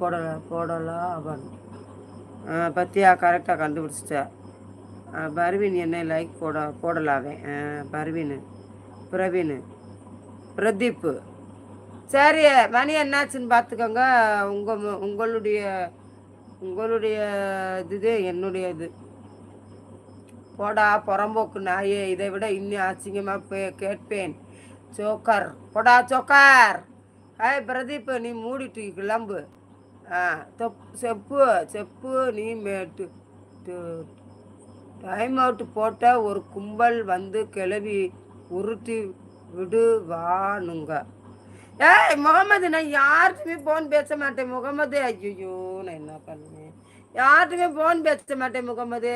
போடல போடலாம் அவன் பத்தியா கரெக்டாக கண்டுபிடிச்சிட்ட. பர்வீன் என்ன லைக் போட போடலாவே ஆ, பர்வீன் பிரவீன் பிரதீப் சரி மணி என்னாச்சுன்னு பார்த்துக்கோங்க. உங்கள் உங்களுடைய உங்களுடைய இது என்னுடைய இது. போடா புறம்போக்கு நாயே இதை விட இன்னும் அசிங்கமாக பே கேட்பேன். சோக்கர் போடா சோக்கர் ஹாய் பிரதீப் நீ மூடிட்டு கிளம்பு. செப்பு செப்பு நீ மேட்டு டைம் அவுட் போட்டால் ஒரு கும்பல் வந்து கிளவி உருட்டி விடுவானுங்க. ஏய் முகமது நான் யார்கிட்டயுமே ஃபோன் பேச மாட்டேன். முகமது ஐயோ நான் என்ன பண்ணுவேன் யார்கிட்டையுமே ஃபோன் பேச மாட்டேன் முகமது.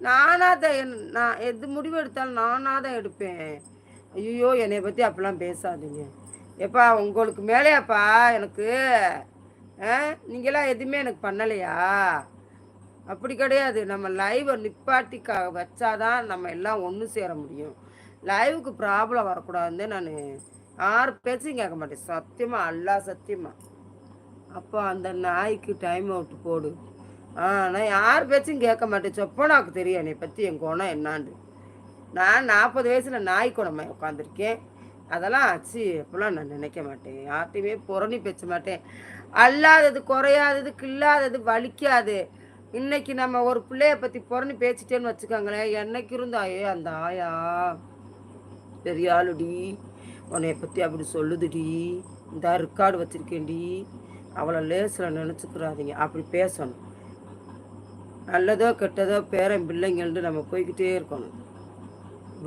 நானாக தான் என்- நான் எது முடிவு எடுத்தாலும் நானாக தான் எடுப்பேன். ஐயோ என்னை பற்றி அப்படிலாம் பேசாதீங்க. எப்பா உங்களுக்கு மேலேயாப்பா எனக்கு நீங்களாம் எதுவுமே எனக்கு பண்ணலையா? அப்படி கிடையாது. நம்ம லைவை நிப்பாட்டி வச்சாதான் நம்ம எல்லாம் ஒன்று சேர முடியும். லைவுக்கு ப்ராப்ளம் வரக்கூடாதுன்னு நான் யார் பேச்சும் கேட்க மாட்டேன். சத்தியமாக அல்லா சத்தியமாக அப்போ அந்த நாய்க்கு டைம் அவுட் போடு. ஆ நான் யார் பேச்சும் கேட்க மாட்டேன். சொப்பனாக்கு தெரியும் என்னை பற்றி என் குணம் என்னான்னு. நான் நாற்பது வயசில் நாய் குணமா உட்காந்துருக்கேன் அதெல்லாம் ஆச்சு. அப்போல்லாம் நான் நினைக்க மாட்டேன். யார்ட்டையுமே புறணி பேச மாட்டேன். அல்லாதது குறையாதது கில்லாதது வலிக்காது. இன்னைக்கு நம்ம ஒரு பிள்ளைய பற்றி புறணி பேசிட்டேன்னு வச்சுக்கோங்களேன். என்னைக்கு இருந்தாயே அந்த ஆயா. பெரியாளுடி உன்னைய பற்றி அப்படி சொல்லுதுடி. இந்த ரெக்கார்டு வச்சுருக்கேன்டி. அவளை லேசில் நினச்சிக்கிறாதீங்க. அப்படி பேசணும். நல்லதோ கெட்டதோ பேரன் பிள்ளைங்கள்னு நம்ம போய்கிட்டே இருக்கணும்.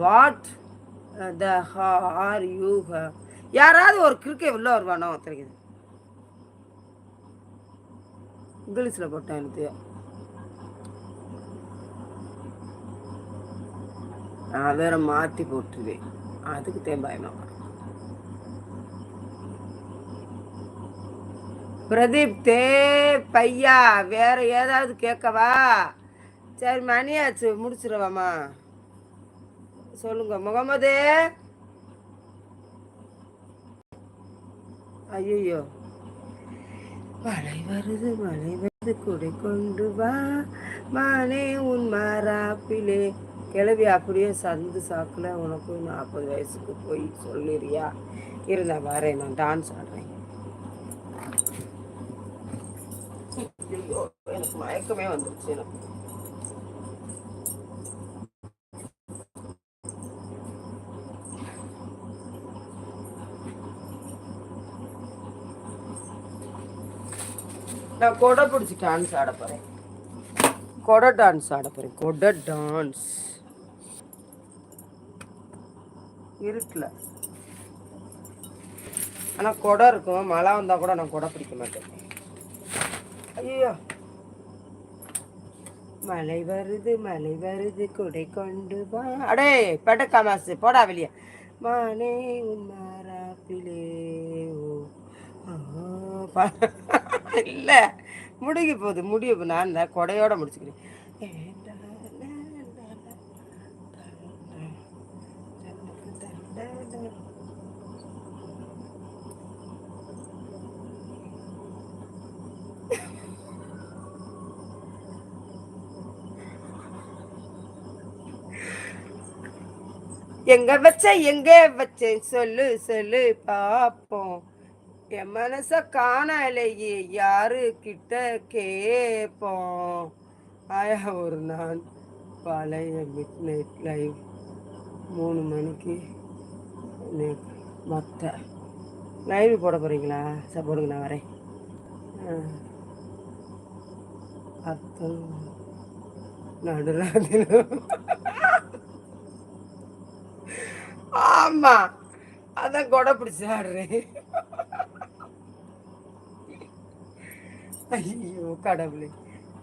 வாட் த ஆர் யூ யாராவது ஒரு கிறுக்கை உள்ளே வருவானோ தெரியுது? இங்கிலீஷில் போட்டேன் எனக்கு. நான் வேற மாற்றி போட்டுருவேன். அதுக்கு தேன் பயமா பிரதீப் தே பையா வேற ஏதாவது கேட்கவா? சரி மணியாச்சு முடிச்சிருவாம்மா. சொல்லுங்க முகமது. ஐயோ மழை வருது மழை வருது குடை கொண்டு வா. மானே உன் மாறாப்பிலே. கிளவி அப்படியே சந்து சாக்கில் உனக்கு நாற்பது வயசுக்கு போய் சொல்லிடுறியா இருந்தா வரேன் நான் டான்ஸ் ஆடுறேன். எனக்கு மயக்கமே வந்துருச்சு எனக்கு. நான் கொடை பிடிச்சி டான்ஸ் ஆட போகிறேன் கொடை டான்ஸ் ஆட போகிறேன் கொடை டான்ஸ் இருக்குல்ல ஆனால் கொடை இருக்கும். மழை வந்தால் கூட நான் கொடை பிடிக்க மாட்டேன். ஐயோ. மழை வருது மழை வருது. கொடை கொண்டு வா. அடே பட மாசு. போடா வெளியே. மானே உன் மாறாப்பிலே ஓ ஆ, இல்லை. முடிக்க போகுது. முடிய நான் இந்த கொடையோட முடிச்சுக்கிறேன். எங்க வச்ச எங்க வச்சேன்? சொல்லு சொல்லு பாப்போம். என் மனச காணலையே யாரு கிட்ட கேப்போம் ஆயா ஒரு நாள் பழைய மிட் நைட் லைவ் மூணு மணிக்கு மற்ற லைவ் போட போகிறீங்களா சார் போடுங்க நான் வரேன். ஆ. அர்த்தம் ஆமாம் அதான் கொடை பிடிச்சு ஆடுறேன். ஐயோ கடவுளே.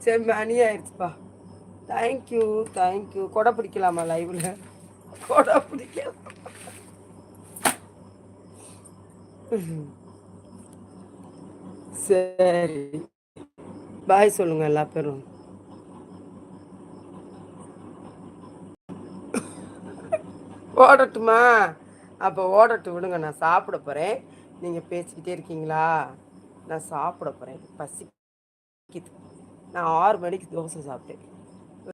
சரி மணி ஆயிடுச்சுப்பா தேங்க்யூ தேங்க்யூ கொடை பிடிக்கலாமா லைவில் கொடை பிடிக்கலாம்? சரி. பாய் சொல்லுங்க எல்லா பேரும். ஓடட்டுமா? அப்போ ஓடட்டு விடுங்க. நான் சாப்பிட போகிறேன் நீங்கள் பேசிக்கிட்டே இருக்கீங்களா? நான் சாப்பிட போகிறேன் பசி நான் ஆறு மணிக்கு தோசை சாப்பிட்டேன்.